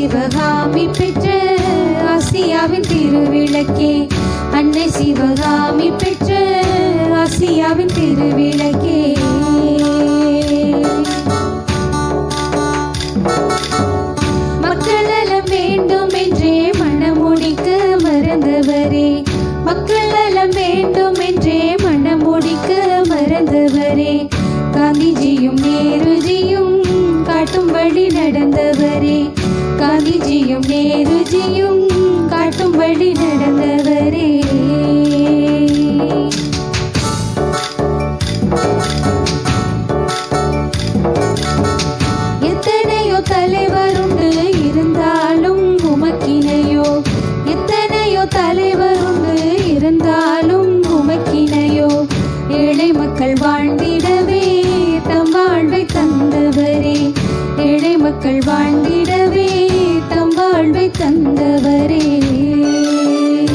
சிவகாமி பெற்ற ஆசியாவின் திருவிளக்கே. அன்னை சிவகாமி பெற்ற ஆசியாவின் திருவிளக்கே. மக்கள் நலம் வேண்டும் என்றே மனமுடிக்கு மறந்தவரே. மக்கள் நலம் வேண்டும் என்றே மனமுடிக்கு மறந்தவரே. காந்திஜியும் நேருஜியும் காட்டும் வழி நடந்தவரே. காந்திஜியும் நேருஜியும் காட்டும் வழி நடந்தவரே. எத்தனையோ தலைவர் உண்டு இருந்தாலும் உமக்கினையோ? எத்தனையோ தலைவர் உண்டு இருந்தாலும் உமக்கினையோ? ஏழை மக்கள் வாழ்ந்திடவே மக்கள் வாழ்ந்திடவே தம் வாழ்வை தந்த